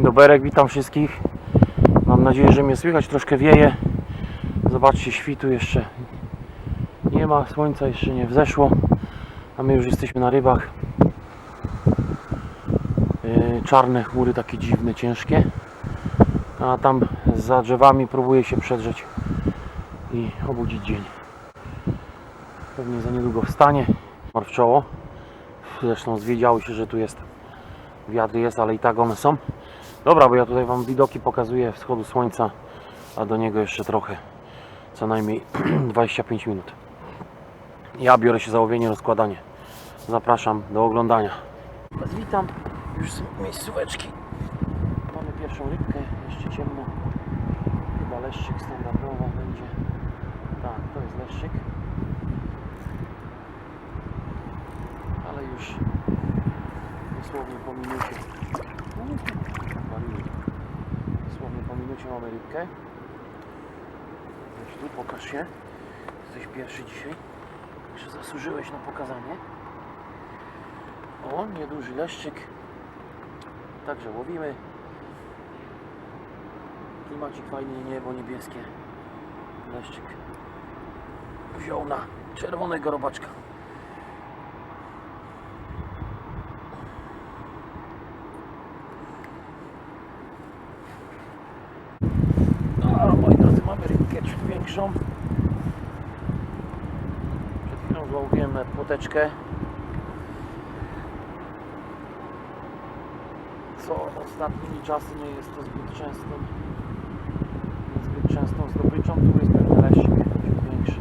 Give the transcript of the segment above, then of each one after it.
Dzień doberek, witam wszystkich. Mam nadzieję, że mnie słychać, troszkę wieje. Zobaczcie, świtu jeszcze nie ma, słońca jeszcze nie wzeszło, a my już jesteśmy na rybach. Yy, Czarne chmury, takie dziwne, ciężkie. A tam za drzewami próbuje się przedrzeć i obudzić dzień. Pewnie za niedługo wstanie. Mar w czoło. Zresztą zwiedziały się, że tu jest wiatr jest, ale i tak one są. Dobra, bo ja tutaj Wam widoki pokazuję wschodu słońca, a do niego jeszcze trochę, co najmniej 25 minut. Ja biorę się za łowienie, rozkładanie. Zapraszam do oglądania. Witam, już są miejscóweczki. Mamy pierwszą rybkę, jeszcze ciemno. Chyba leszczyk standardowo będzie. Tak, to jest leszczyk. Ale już dosłownie po minucie. Minucie mamy rybkę. Chodź tu, pokaż się. Jesteś pierwszy dzisiaj. Także zasłużyłeś na pokazanie. O, nieduży leszczyk. Także łowimy. Klimacik fajny, niebo niebieskie. Leszczyk wziął na czerwonego robaczka. A, moi drodzy, mamy rybkę ciut większą. Na płoteczkę. Co ostatnimi czasy nie jest to zbyt częstym niezbyt częstą zdobyczą. Tu jest pewien leszczyk, ciut większy.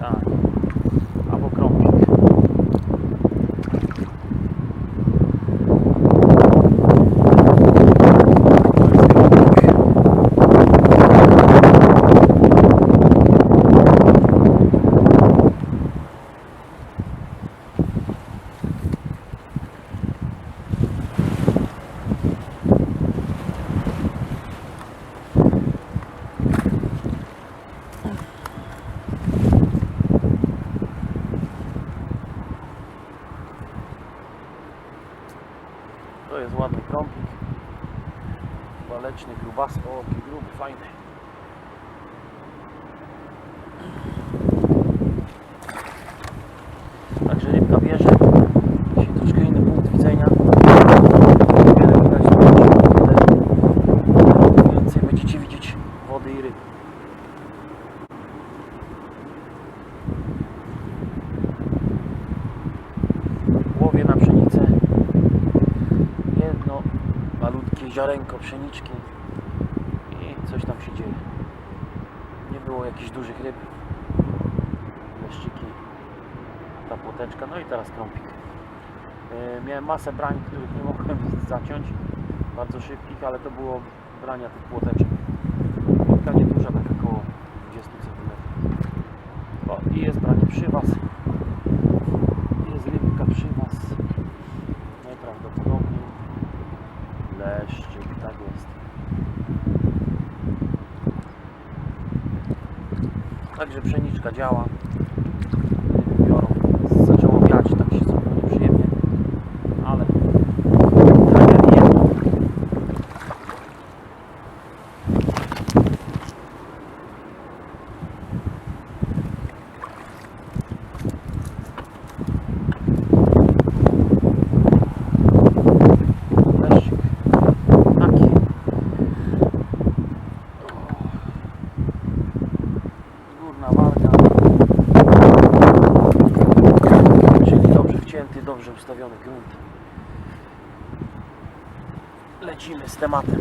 Tak. Albo krąpik. To jest krąpik. To jest ładny krąpik. Grubas. O, jaki gruby, fajny. Także rybka bierze. Dzisiaj troszkę inny punkt widzenia. Wiele widać, ale więcej będziecie widzieć wody i ryb. Łowię na pszenicę jedno malutkie ziarenko pszeniczki i coś tam się dzieje. Nie było jakichś dużych ryb. Leszczyki, ta płoteczka, no i teraz krąpik. E, Miałem masę brań, których nie mogłem zaciąć, bardzo szybkich, ale to było brania tych płoteczek. 加完 sistemată.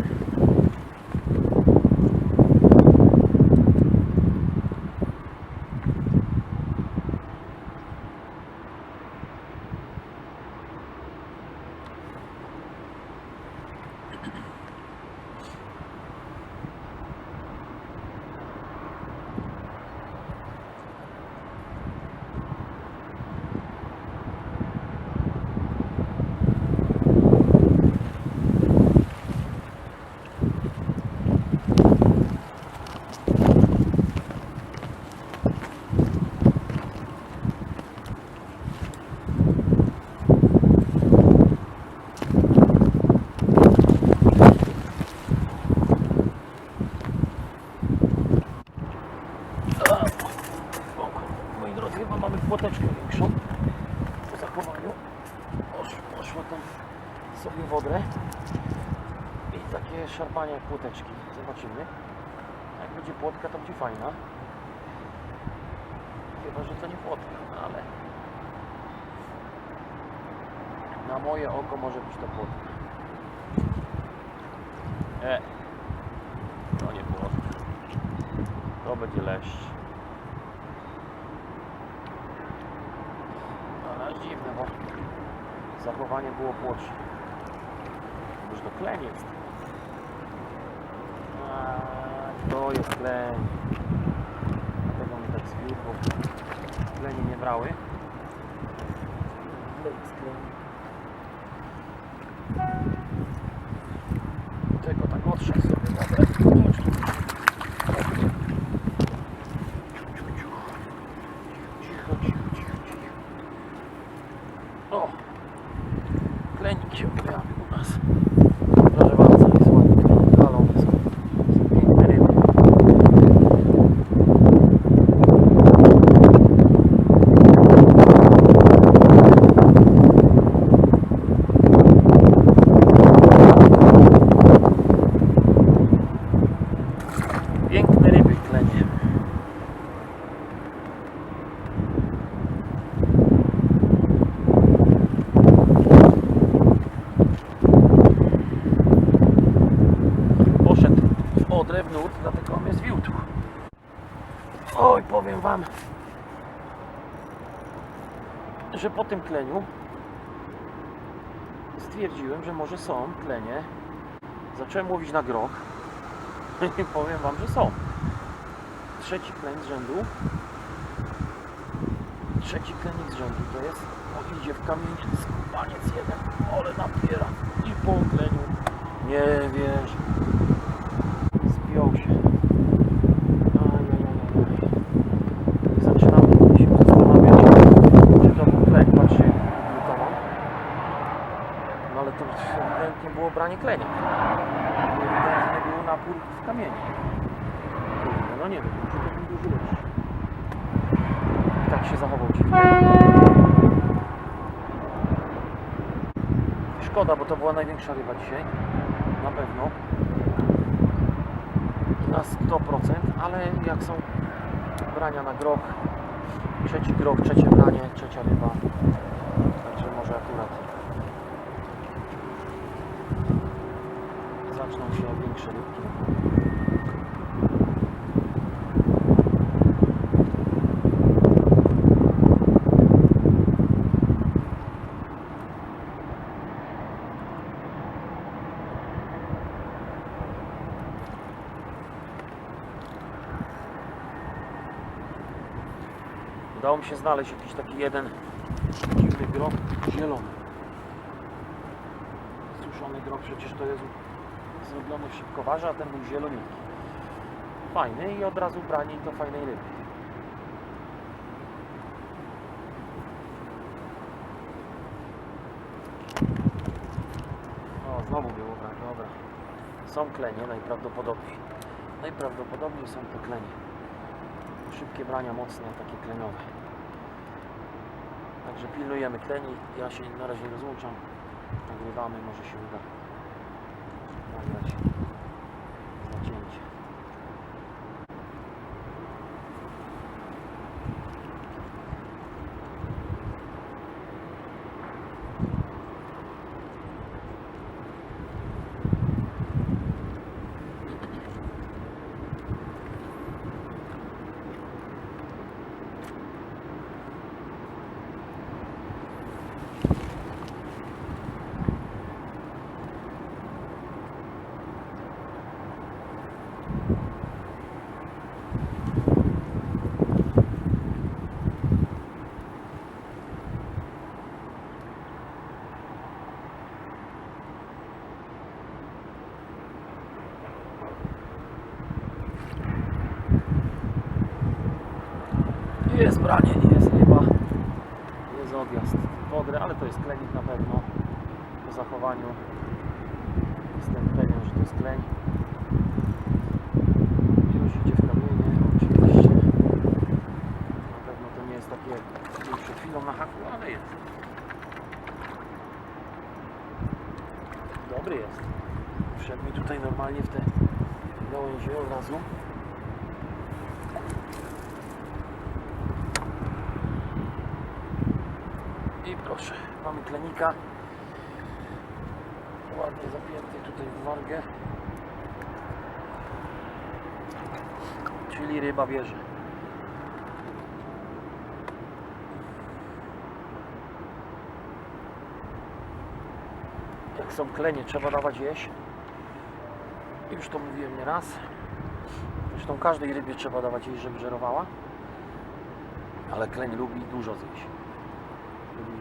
Płoteczki. Zobaczymy. Jak będzie płotka, to będzie fajna. Chyba, że to nie płotka, no ale na moje oko może być to płotka. E, to nie płotka. To będzie leszcz. Ale dziwne, bo zachowanie było płocze. Już to kleń jest. A, to jest kleń. Dlatego mnie tak zwiódł, bo klenie nie brały. To jest kleń. Tego tak otrzeć sobie wodę. Chodź tu. Cicho, cicho. Cicho, cicho, cicho, cicho. O! Klenik się pojawił u nas. Proszę bardzo, jest ładny klenik. Halone są. Są piękne ryby. Piękne ryby w klenie. Poszedł w odrę w nurt, dlatego mnie zwiódł. Oj, powiem wam, że po tym kleniu stwierdziłem, że może są klenie. Zacząłem łowić na groch i powiem wam, że są. Trzeci kleń z rzędu. Trzeci klenik z rzędu to jest. O, idzie w kamieniec, skubaniec jeden. Ole napiera. I po kleniu. Nie wiesz. Zbiął się. Ajajajaj. I zaczynam się zastanawiać, czy to był kleń. Patrzcie, lutował. No ale to ewidentnie było branie klenia. Ewidentnie był napór w kamieniu. Kurde, No nie wiem, może to był duży lepszy. I tak się zachował dziwnie. Szkoda, bo to była największa ryba dzisiaj. Na pewno. Na 100%, ale jak są brania na groch, trzeci groch, trzecie branie, trzecia ryba. Także może akurat zaczną się większe rybki. Udało mi się znaleźć jakiś taki jeden dziwny groch zielony. Suszony groch przecież to jest zrobiony w szybkowarze, a ten był zieloniutki. Fajny i od razu branie do fajnej ryby. O, znowu było brać, dobra. Są klenie najprawdopodobniej. Najprawdopodobniej są to klenie. Szybkie brania mocne, takie kleniowe. Także pilnujemy kleni. Ja się na razie rozłączam. Nagrywamy, może się uda nagrać Jest branie, jest ryba, jest odjazd wodry, ale to jest klenik na pewno. Po zachowaniu jestem pewien, że to jest kleń. Już idzie w kamienie, oczywiście. Na pewno to nie jest takie jak przed chwilą na haku, ale jest. dobry jest. Wszedł mi tutaj normalnie w te gałęzie od razu. I proszę, mamy klenika. Ładnie zapięty tutaj w wargę. Czyli ryba bierze. Jak są klenie, trzeba dawać jeść. Już to mówiłem nieraz. Zresztą każdej rybie trzeba dawać jeść, żeby żerowała. Ale kleń lubi dużo zjeść.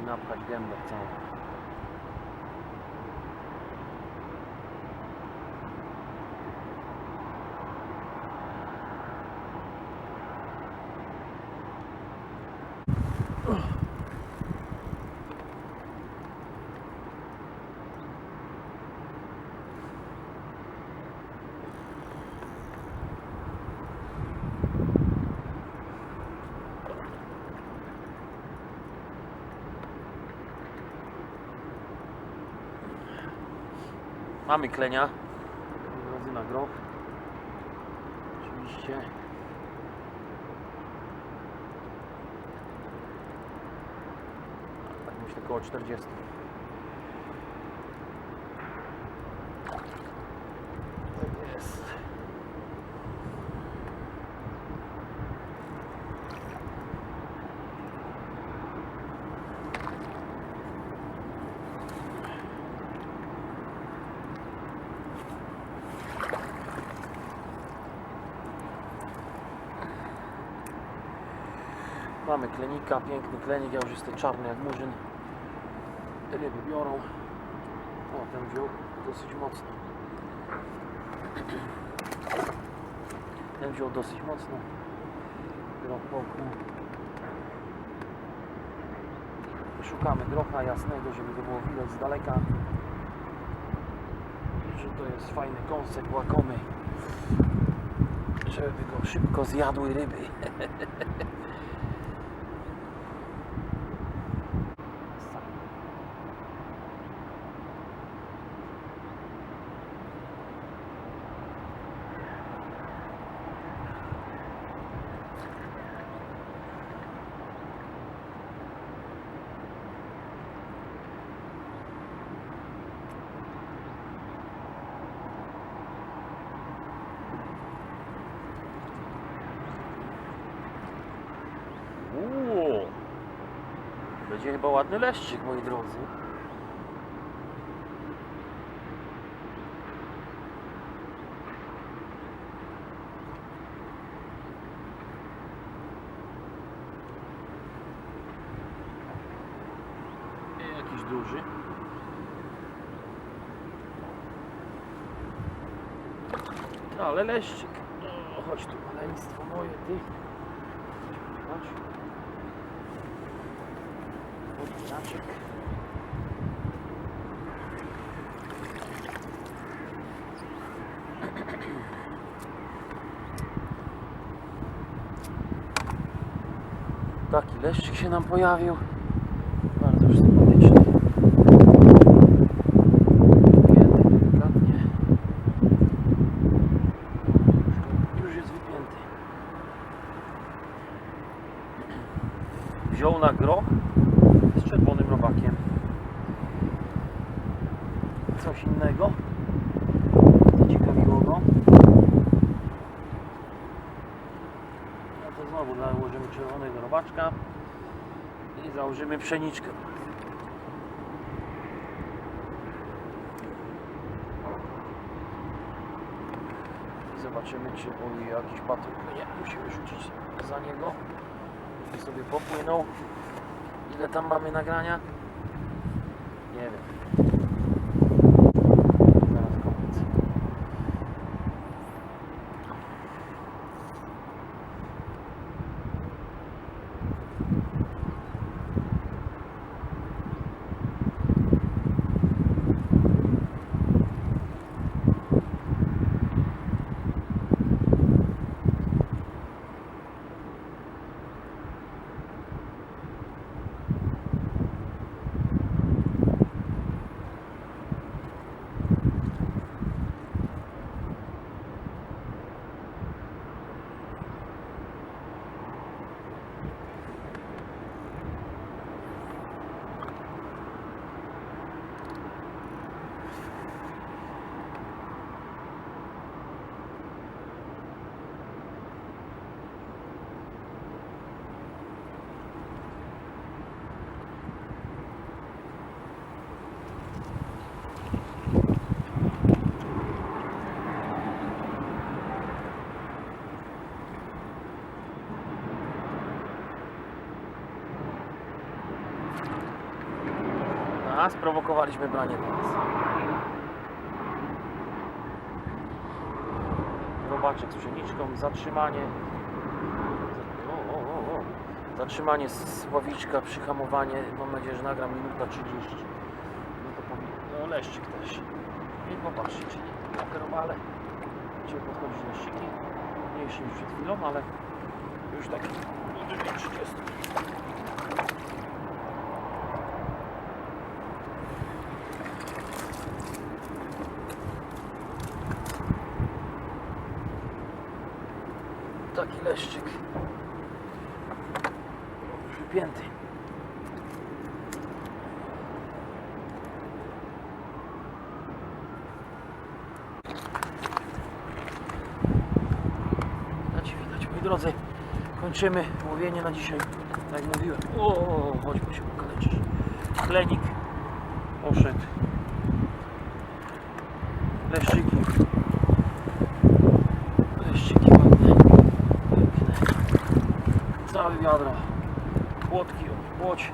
मैं आपका ध्यान रखता हूँ। Mamy klenia. Drodzy na groch. Oczywiście. Tak myślę około 40. Tak jest. Klenika, piękny klenik, ja już jestem czarny jak murzyn. Ryby biorą. O, ten wziął dosyć mocno. Ten wziął dosyć mocno. Groch wokół. Szukamy grocha jasnego, żeby go było widać z daleka. Że to jest fajny kąsek łakomy. Żeby go szybko zjadły ryby. będzie chyba ładny leszczyk, moi drodzy. Jakiś duży. Ale leszczyk. O, chodź tu, maleństwo moje, ty. Chodź. Odbinaczek. Taki leszczyk się nam pojawił. Bardzo już sympatyczny. Wypięty delikatnie. Już, już jest wypięty. Wziął na groch z czerwonym robakiem. Coś innego. Zaciekawiło go. No to znowu nałożymy czerwonego robaczka i założymy pszeniczkę. Zobaczymy, czy oj, jakiś patrol nie musimy rzucić za niego. I sobie popłynął. Ile tam mamy nagrania? Nie wiem. Sprowokowaliśmy branie teraz. Robaczek z pszeniczką, zatrzymanie. O, o, o. Zatrzymanie sławiczka, przyhamowanie. Mam nadzieję, że nagram minuta 30. No to powinno. No leszczyk też. I popatrzcie, czyli takie robale. Będziemy podchodzić leszczyki. Mniejszy niż przed chwilą, ale już taki duży 30. Taki leszczyk. Przypięty. Widać, widać, moi drodzy. Kończymy łowienie na dzisiaj. Tak jak mówiłem. O, chodźmy się pokaleczyć. Klenik poszedł. Leszczyki. Leszczyki ładne. Piękne. Całe wiadro. Płotki, płoć.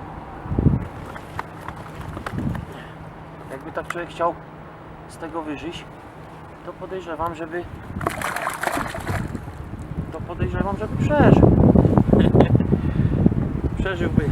Jakby tak człowiek chciał z tego wyżyć, to podejrzewam, żeby podejrzewam, żeby przeżył. Przeżyłby